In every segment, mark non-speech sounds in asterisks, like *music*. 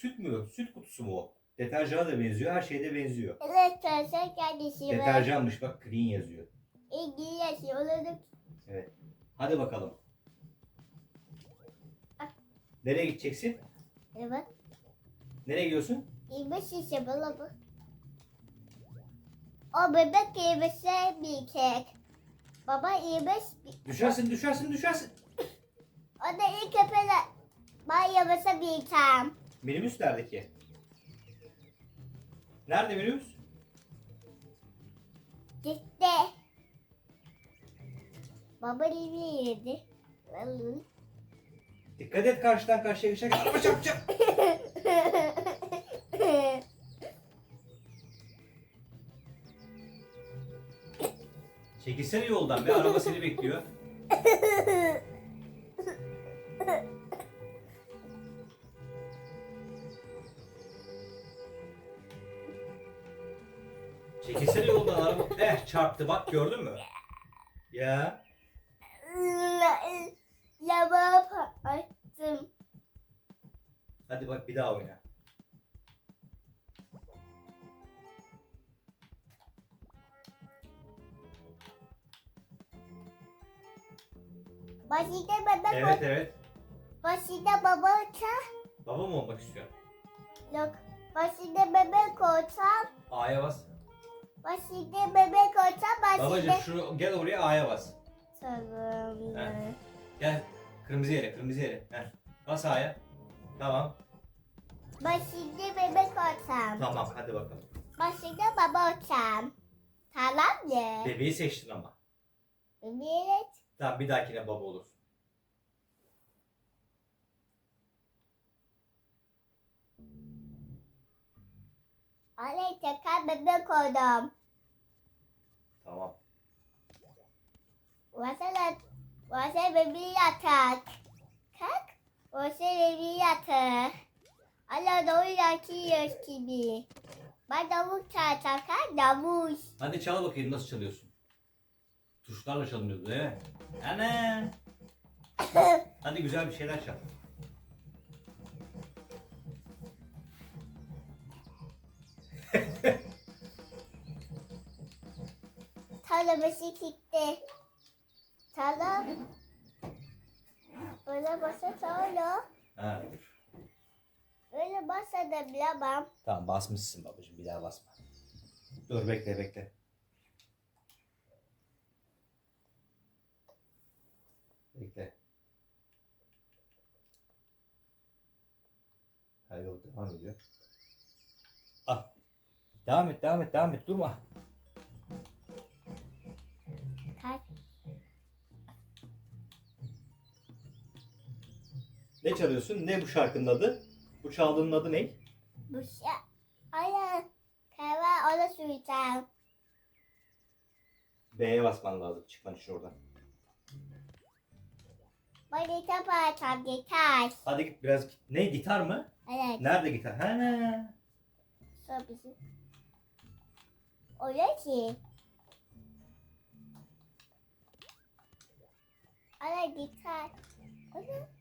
Süt mü? Süt kutusu mu o? Deterjana da benziyor. Her şeye de benziyor. Evet çalışan kendisi var. Deterjanmış bak clean yazıyor. İlgili yaşıyor. Onu Hadi bakalım. Nereye gideceksin? Evet. Nereye gidiyorsun? İyi şişe bala bu. O bebek elbise bir kek. Baba elbise bir... Düşersin, düşersin, düşersin. O da ilk öpele. Ben elbise bir tam. Minibüs nerede ki? Nerede minibüs? Gitti. Baba iyi yedi. Dikkat et karşıdan karşıya geçerken araba çarpacak. Çekilsene yoldan be araba seni bekliyor. *laughs* Çekilsene yoldan araba. Eh çarptı bak gördün mü? Ya. Lava attım. Hadi bak bir daha oyna. Başında Evet evet. evet. Başında baba olsa. Baba mı olmak istiyorsun? Yok. Başında bebek olsam. A'ya bas. Başında bebek olsam Babacım başında. şu gel oraya A'ya bas. Tamam. Gel. Kırmızı yere, kırmızı yere. Heh. Bas A'ya. Tamam. Başında bebek olsam. Tamam hadi bakalım. Başında baba olsam. Tamam mı? Bebeği seçtin ama. Evet. Tamam bir dahakine baba olursun. Anne tekrar bebek oldum. Tamam. Mesela Vasa bebeği yatak. Kalk. Vasa bebeği yatak. Ala doğru yatıyoruz gibi. Ben davul çalacak davul. Hadi çal bakayım nasıl çalıyorsun. Tuşlarla çalınıyordu değil mi? Ana. *laughs* Hadi güzel bir şeyler çal. Talaması gitti. Tala. Böyle basa tala. Ha, dur. Böyle basa da bilemem. Tamam basmışsın babacığım bir daha basma. Dur bekle bekle. Bekle. Hayır yok devam ediyor. Ah. Devam et devam et devam et durma. Ne çalıyorsun? Ne bu şarkının adı? Bu çaldığının adı ne? Bu şey. Aynen. Kahve ona süreceğim. B'ye basman lazım çıkman için oradan. Gitar parçam gitar. Hadi git biraz. Ne gitar mı? Evet. Nerede gitar? Ha. Sonra bizim. Öyle ki. Ana gitar. Ana.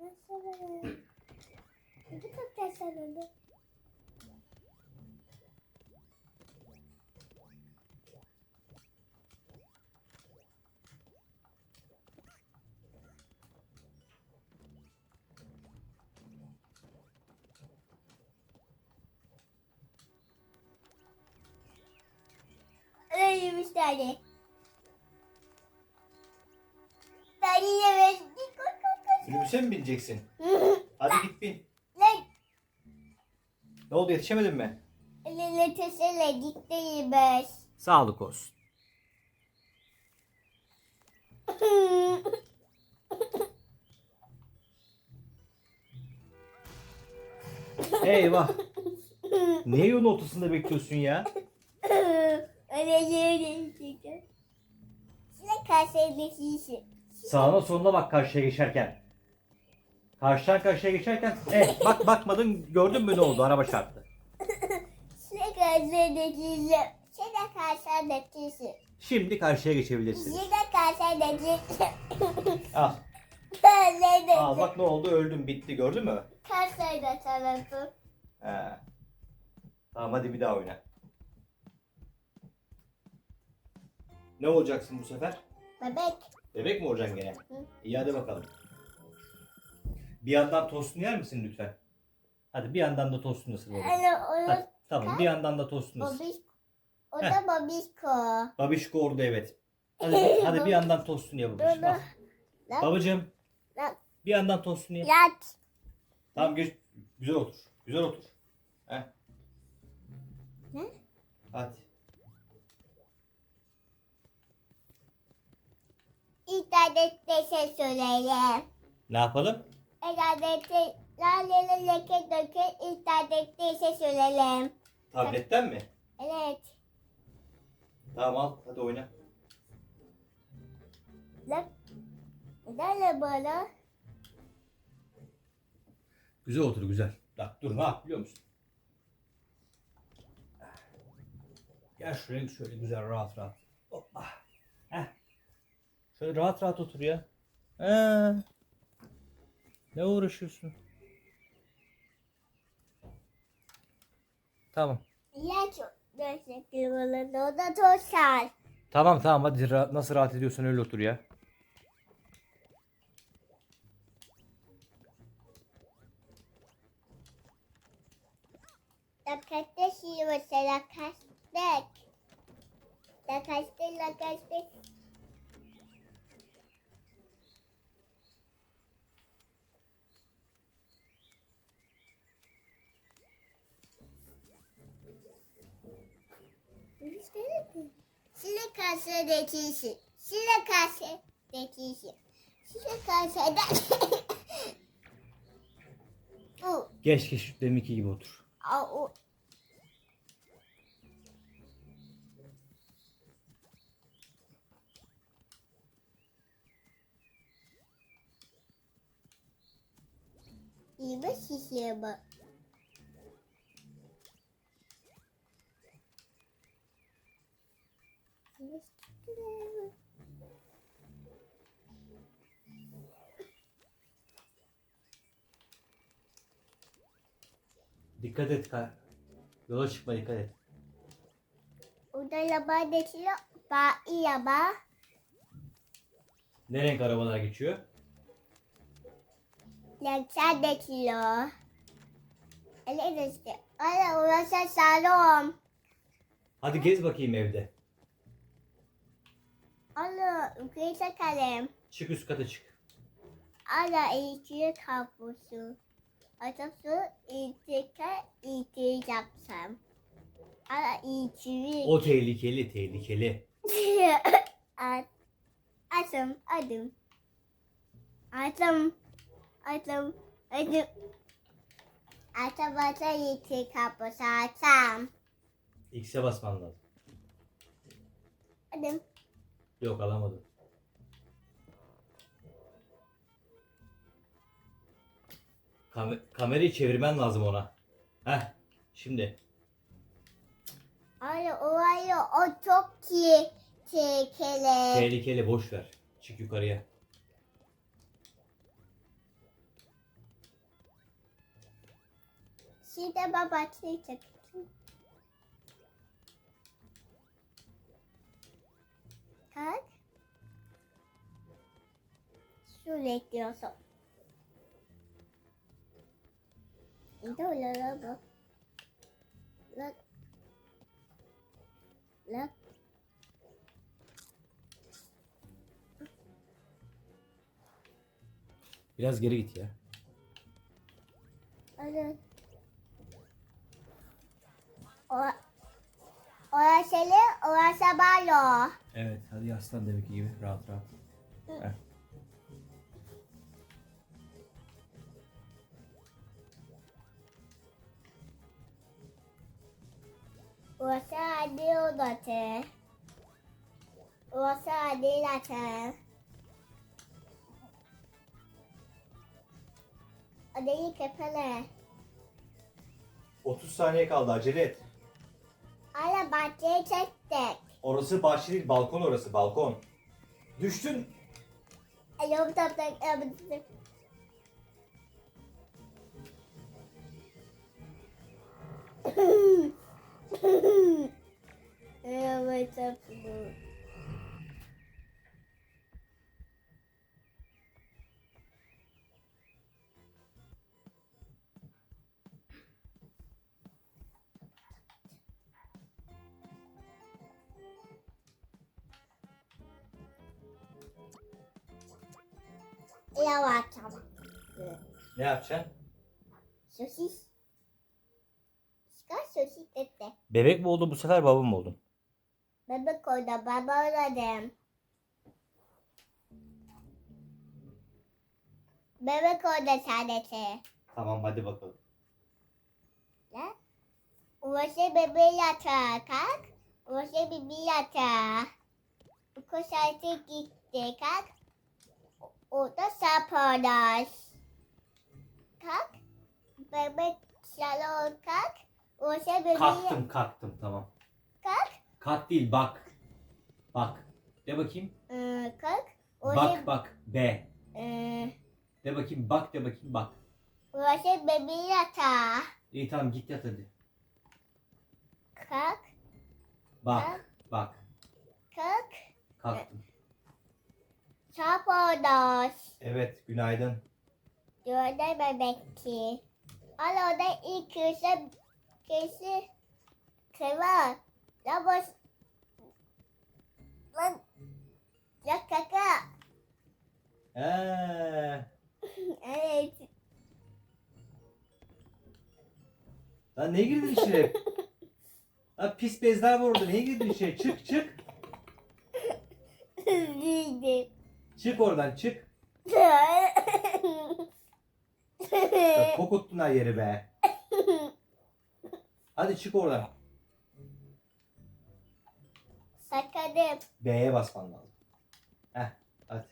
Nasıl böyle? Ne kadar sanırım. Öyle yemişlerdi. Minibüse mi bineceksin? *laughs* Hadi git bin. Lan. Ne oldu yetişemedin mi? Lele tesele gitti yemiş. Sağlık olsun. *laughs* Eyvah. Niye yolun ortasında bekliyorsun ya? Öyle yemişler. Size karşılaşıyorsun. Sağına soluna bak karşıya geçerken. Karşıdan karşıya geçerken eh bak bakmadın gördün mü ne oldu araba çarptı. Size karşılaşıyorsun. Size karşılaşıyorsun. Şimdi karşıya geçebilirsiniz. Size karşılaşıyorsun. Al. Ne dedi? Aa bak ne oldu öldüm bitti gördün mü? Sayıda çalıyorsun? He. Tamam hadi bir daha oyna. Ne olacaksın bu sefer? Bebek. Bebek mi olacaksın gene? Hı. İyi hadi bakalım. Bir yandan tostunu yer misin lütfen? Hadi bir yandan da tostunu ısır babacığım. Hani onu Hadi, tamam bir yandan da tostunu ısır. babiş. O da babişko. Babişko orada evet. Hadi, *laughs* hadi bir yandan tostunu ye babacığım. Al. Babacığım bir yandan tostunu ye. Yat. Tamam geç. Güzel otur. Güzel otur. Heh. Ne? Hadi. İnternette şey söyleyelim. Ne yapalım? İnternette laleli leke döke internette şey söyleyelim. Tabletten mi? Evet. Tamam al hadi oyna. Lan. Neden böyle? Güzel otur güzel. Bak dur ne yap biliyor musun? Gel şuraya şöyle güzel rahat rahat. Hoppa. Heh. Şöyle rahat rahat otur ya. He. Ne uğraşıyorsun? Tamam. Ya çok teşekkür ederim. O da ol. Tamam tamam hadi ra- nasıl rahat ediyorsan öyle otur ya. Lakaste şivası lakastek. Lakaste lakaste. Şile karşı dekişi. Şile karşı dekişi. Şile Bu. Geç geç deminki gibi otur. Aa, o. İyi mi şişeye bak. Dikkat et kar. Yola çıkma dikkat et. Orada laba geçiyor. Ba iyi ba. Ne renk arabalar geçiyor? Lekçer geçiyor. Öyle işte. Öyle orası salon. Hadi gez bakayım evde. Ala ülkeye kalem. Çık üst kata çık. Ala iyice kapusu. Atası iyice iyice yapsam. Ala iyice. O tehlikeli tehlikeli. *laughs* At. Atım adım. Atım. Adım. Atım atı iyice kapusu atam. X'e basman lazım. Adım. Yok alamadım. Kam- kamerayı çevirmen lazım ona. Heh. Şimdi. Ay orayı o çok iyi tehlikeli. Tehlikeli boş ver. Çık yukarıya. Şimdi baba çekecek. Bekliyorsun. Dur la la bak. La. La. Biraz geri git ya. Hadi. O Orası orası balo. Evet hadi yaslan demek gibi rahat rahat. Heh. Orası hadi odası. Orası hadi latı. Odayı kapalı. 30 saniye kaldı acele et. Bahçeye çektik. Orası bahçe değil balkon orası balkon. Düştün. Ayağımı taptak yaptım. Ayağımı taptak. Yavaş ama. Ne yapacaksın? Sosis. Çıkar sosis dedi. Bebek mi oldun bu sefer baba mı oldun? Bebek orada baba öğrendim. Bebek orada sadece. Tamam hadi bakalım. Ne? Ulaşı bebeği yatağa kalk. Ulaşı bebeği yatağa. Koşartı gitti kalk. Orada saparlar. Kalk. Bebek salon kalk. Ulaşı bebeği Kalktım kalktım tamam. kalk. Kalk değil bak. Bak. De bakayım. Ee, kalk. Bak Ulaşı, bak. B. ee, De bakayım bak de bakayım bak. ulaşı bebeği yatağa. İyi tamam git yat hadi. Kalk. Bak. Bak. Kalk. Kalktım. Saparlar. Evet günaydın. Gördü bebekçi. Al orada ilk köşe köşe kıvar. Ya boş. Lan. Ya kaka. Ee, *laughs* Evet. lan ne girdin içeri? Lan pis bezler var orada. Niye girdin içeri? Çık çık. *laughs* Bildim. Çık oradan çık. Ya, *laughs* kokuttun her yeri be. Hadi çık oradan. Sakadım. B'ye basman lazım. Heh hadi.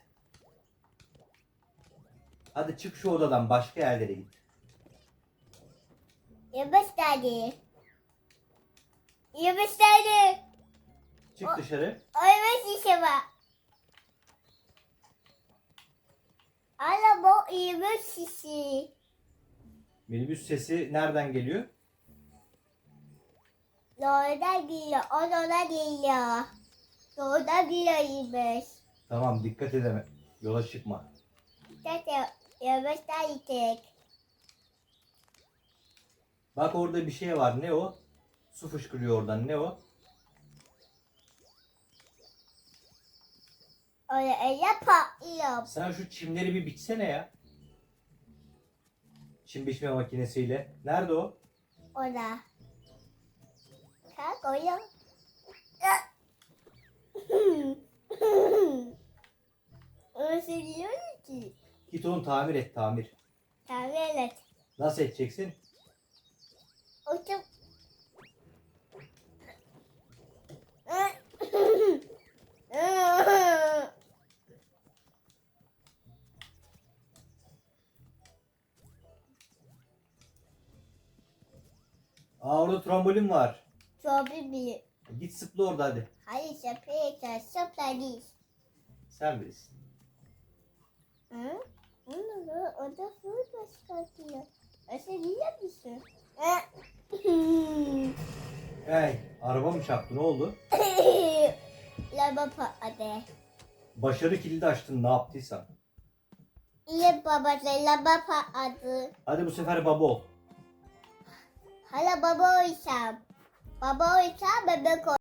Hadi çık şu odadan başka yerlere git. Yavaş geldi. Yavaş geldi. Çık dışarı. Yavaş işe bak. Bu yavaş işi. Minibüs sesi nereden geliyor? Doğruda geliyor. O da geliyor. Doğruda geliyormuş. Tamam dikkat edeme. Yola çıkma. Zaten yavaştan gittik. Bak orada bir şey var. Ne o? Su fışkırıyor oradan. Ne o? Oraya patlıyor. Sen şu çimleri bir biçsene ya. Çim biçme makinesiyle. Nerede o? Orada. Kalk oraya. Nasıl diyor ki? Git onu tamir et tamir. Tamam evet. Nasıl edeceksin? Otur. Aa orada trombolin var. Çok bir. Git sıpla orada hadi. Hayır şapayı şapla değil. Sen bilirsin. Hı? Onu o da fırla çıkartıyor. Nasıl yiyor musun? Hey araba mı çarptı ne oldu? *laughs* Lava patladı. Başarı kilidi açtın ne yaptıysan. İyi babası lava patladı. Hadi bu sefer baba ol. Hala baba olsam. Baba olsam bebek